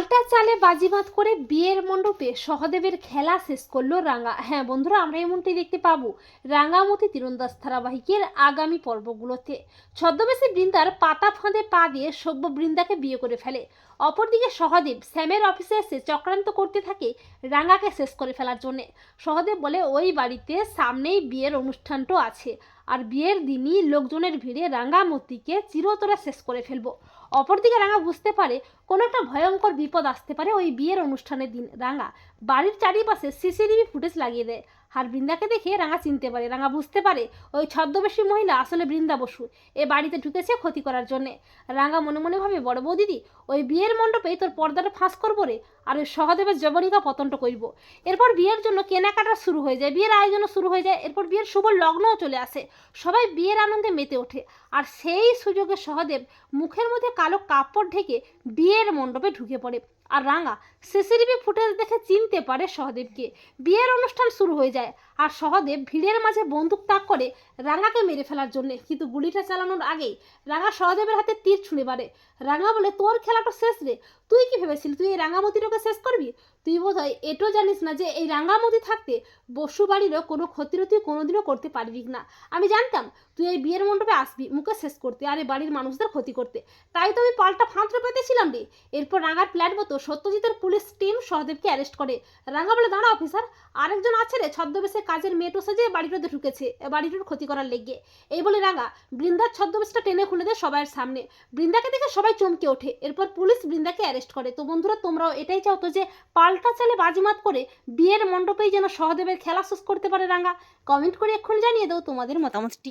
পাল্টা চালে বাজিমাত করে বিয়ের মণ্ডপে সহদেবের খেলা শেষ করল রাঙা। হ্যাঁ বন্ধুরা, আমরা এমনটাই দেখতে পাবো রাঙামতি তীরন্দাজ ধারাবাহিকের আগামী পর্বগুলোতে। ছদ্মবেশী বৃন্দার পাতা ফাঁদে পা দিয়ে সভ্য বৃন্দাকে বিয়ে করে ফেলে। অপরদিকে সহদেব স্যামের অফিসে এসে চক্রান্ত করতে থাকে রাঙাকে শেষ করে ফেলার জন্যে। সহদেব বলে, ওই বাড়িতে সামনেই বিয়ের অনুষ্ঠানটাও আছে। আর বিয়ের দিনই লোকজনের ভিড়ে রাঙামতিকে চিরতরা শেষ করে ফেলব। অপরদিকে রাঙা বুঝতে পারে কোনো একটা ভয়ঙ্কর বিপদ আসতে পারে ওই বিয়ের অনুষ্ঠানের দিন। রাঙা বাড়ির চারিপাশে সিসিটিভি ফুটেজ লাগিয়ে দেয়। আর বৃন্দাকে দেখে রাঙা চিনতে পারে, রাঙা বুঝতে পারে ওই ছদ্মবেশী মহিলা আসলে বৃন্দা বসু। এ বাড়িতে ঢুকেছে ক্ষতি করার জন্যে। রাঙা মনে মনে ভাবে, বড় বৌদিদি, ওই বিয়ের মণ্ডপে তোর পর্দাটা ফাঁস করব রে, আর ওই সহদেবের জবনিকা পতনটা করব এরপর বিয়ের জন্য কেনাকাটা শুরু হয়ে যায়, বিয়ের আয়োজনও শুরু হয়ে যায়, এরপর বিয়ের শুভ লগ্নও চলে আসে। সবাই বিয়ের আনন্দে মেতে ওঠে, আর সেই সুযোগে সহদেব মুখের মধ্যে কালো কাপড় ঢেকে বিয়ের মণ্ডপে ঢুকে পড়ে। আর রাঙা, সিসিটিভি ফুটেজ দেখে চিনতে পারে সহদেবকে। বিয়ের অনুষ্ঠান শুরু হয়ে যায় আর সহদেব ভিড়ের মাঝে বন্দুক তাক করে রাঙাকে মেরে ফেলার জন্য। কিন্তু গুলিটা চালানোর আগেই রাঙা সহদেবের হাতে তীর ছুঁড়ে পারে রাঙা বলে, তোর খেলাটা শেষ রে। তুই কি ভেবেছিলি? তুই এই রাঙামতিটাকে শেষ করবি? তুই বোধ হয় এটাও জানিস না যে, এই রাঙামতি থাকতে বসু বাড়িরও কোনো ক্ষতির তুই কোনোদিনও করতে পারবি না। আমি জানতাম তুই এই বিয়ের মণ্ডপে আসবি, মুখে শেষ করতে, আর এই বাড়ির মানুষদের ক্ষতি করতে। তাই তো আমি পাল্টা ফাঁতরে পেতেছিলাম রে। এরপর রাঙার প্ল্যান মতো সত্যজিতের পুলিশ টিম সহদেবকে অ্যারেস্ট করে। রাঙা বলে দাঁড়া, অফিসার। আরেকজন আছে রে, ছদ্মবেশে কাজের মেয়েটো সাজে বাড়িটাতে ঢুকেছে। বাড়িটার ক্ষতি করার লেগে। এই বলে রাঙা বৃন্দার ছদ্মবেশটা টেনে খুলে দেয় সবার সামনে। বৃন্দাকে দেখে সবাই চমকে ওঠে। এরপর পুলিশ বৃন্দাকে অ্যারেস্ট করে। তো বন্ধুরা, তোমরাও এটাই চাও তো যে, পাল্টা চালে বাজিমাত করে বিয়ের মণ্ডপেই যেন সহদেবের খেলা শেষ করতে পারে রাঙা কমেন্ট করে এক্ষুনি জানিয়ে দাও তোমাদের মতামতটি।